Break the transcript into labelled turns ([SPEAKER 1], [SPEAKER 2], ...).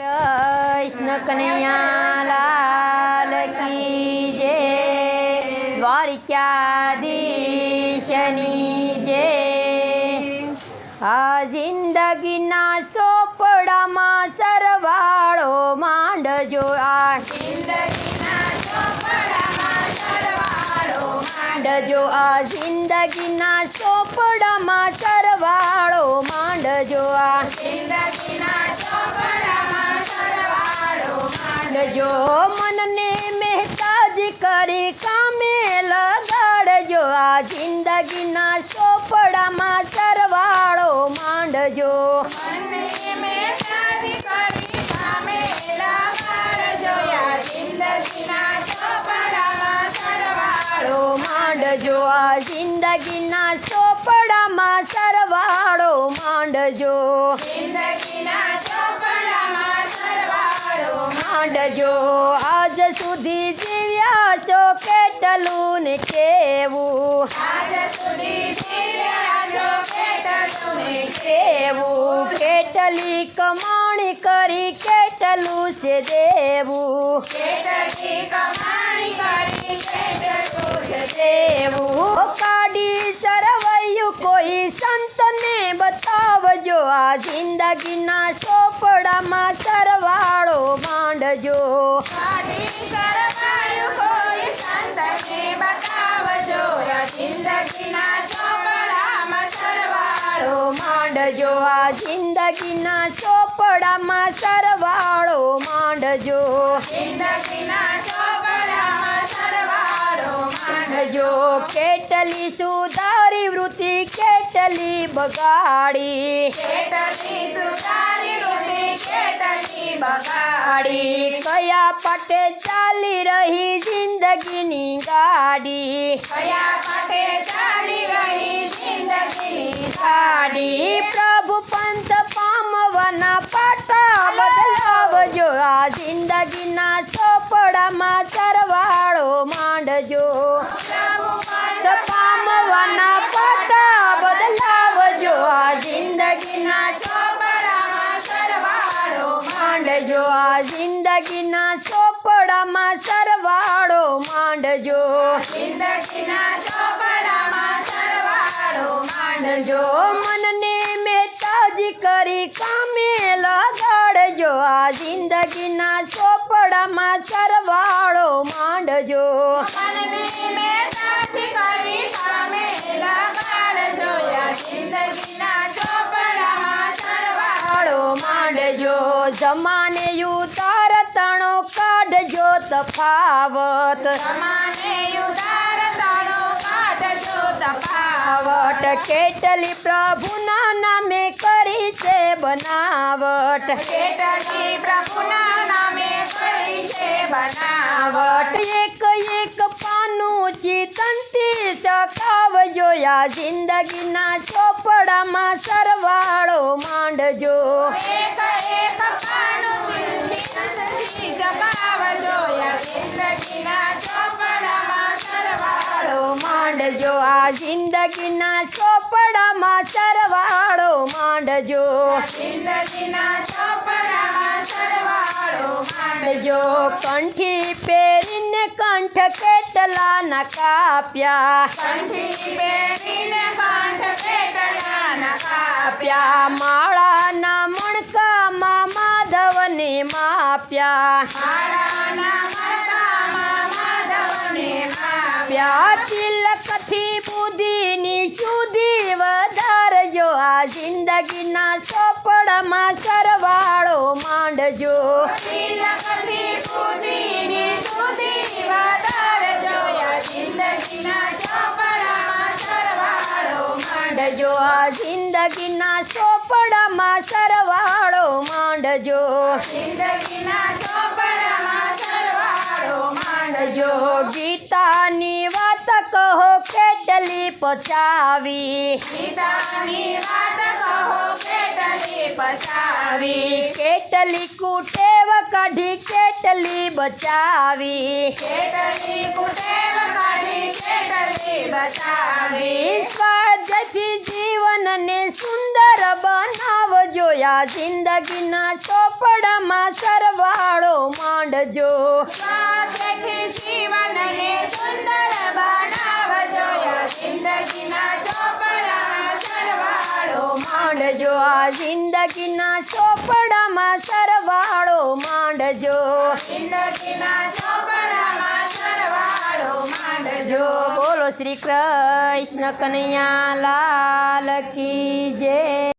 [SPEAKER 1] કૃષ્ણ કનૈયા લાલ કી જે દ્વારિકાધીશની જે આ જિંદગીના સોપડામાં સરવાળો માંડજો. આ માંડજો આ જિંદગીના ચોપડામાં સરવાળો, માંડજો આ માંડજો. મનને મહેતાજ કરી કામે લગાડજો આ જિંદગીના ચોપડામાં સરવાળો. માંડજો આ જિંદગીના ચોપડામાં સરવાળો માંડજો. માંડજો. આજ સુધી જીવ્યા છો કેટલું ને કેવું? કેવું? કેટલી કમાણી કરી કેટલું છે દેવું. દેવું કાઢી સરવૈયું કોઈ સંતને બતાવજો. આ જિંદગીના ચોપડામાં સરવાળો માંડજો. સરવાળો માંડજો આ જિંદગીના ચોપડામાં સરવાળો માંડજો. માંડજો કેટલી સુધારી વૃત્તિ કેટલી બગાડી. બગાડી. કયા પટે ચાલી રહી જિંદગીની ગાડી. ગાડી. પ્રભુ પંત પામવાના પાટા બદલાવજો. આ જિંદગીના ચોપડામાં સરવાળો માંડજો. પામવાના પાટા બદલાવજો. આ જિંદગીના માંડજો. આ જિંદગીના ચોપડામાં સરવાળો માંડજો. માંડજો. મનને મેતાજી કરી કામે લગાડજો આ જિંદગીના ચોપડામાં સરવાળો માંડજો. માંડજો. જમાને ઉતાર તણો કાઢજો તફાવત. તફાવટ કેટલી પ્રભુના નામે કરી છે બનાવટ. બનાવટ. એક એક પાનું ચિતંતી ચકાવજો આ જિંદગીના ચોપડામાં સરવાળો માંડજો.
[SPEAKER 2] એક એક પાનું ચિંતનથી જગાવજો યા જિંદગીના
[SPEAKER 1] માંડજો આ જિંદગીના ચોપડામાં સરવાળો માંડજો.
[SPEAKER 2] જિંદગીના ચોપડામાં સરવાળો
[SPEAKER 1] માંડજો. કંઠી પહેરીને કંઠ કેટલા ના કાપ્યા.
[SPEAKER 2] કંઠી પહેરીને કંઠ પેટલાના
[SPEAKER 1] કાપ્યા. માળાના મણકામાં માધવને માપ્યા.
[SPEAKER 2] માળાના મરકામાં માધવને
[SPEAKER 1] પ્યા તિલકથી બુદ્ધિની સુધી વધારજો આ જિંદગીના ચોપડામાં સરવાળો માંડજો.
[SPEAKER 2] જિંદગીના
[SPEAKER 1] માંડજો આ જિંદગીના ચોપડામાં સરવાળો માંડજો.
[SPEAKER 2] જિંદગીના ચોપડામાં સરવાળો
[SPEAKER 1] માંડજો. ગીતાની વાત કહો કેટલી પચાવી.
[SPEAKER 2] ગીતાની વાત કહો કેટલી પસાવી
[SPEAKER 1] કેટલી કુટેવ કાઢી કેટલી બચાવી.
[SPEAKER 2] કેટલી કુટેવ કાઢી કેટલી બચાવી.
[SPEAKER 1] જીવનને સુંદર બનાવજો. આ જિંદગીના ચોપડામાં સરવાળો માંડજો.
[SPEAKER 2] જીવનને સુંદર બનાવજો.
[SPEAKER 1] આ જિંદગીના ચોપડામાં સરવાળો માંડજો.
[SPEAKER 2] જિંદગીના ચોપડામાં સરવાળો માંડજો.
[SPEAKER 1] બોલો શ્રી કૃષ્ણ કનૈયા લાલ કી જય.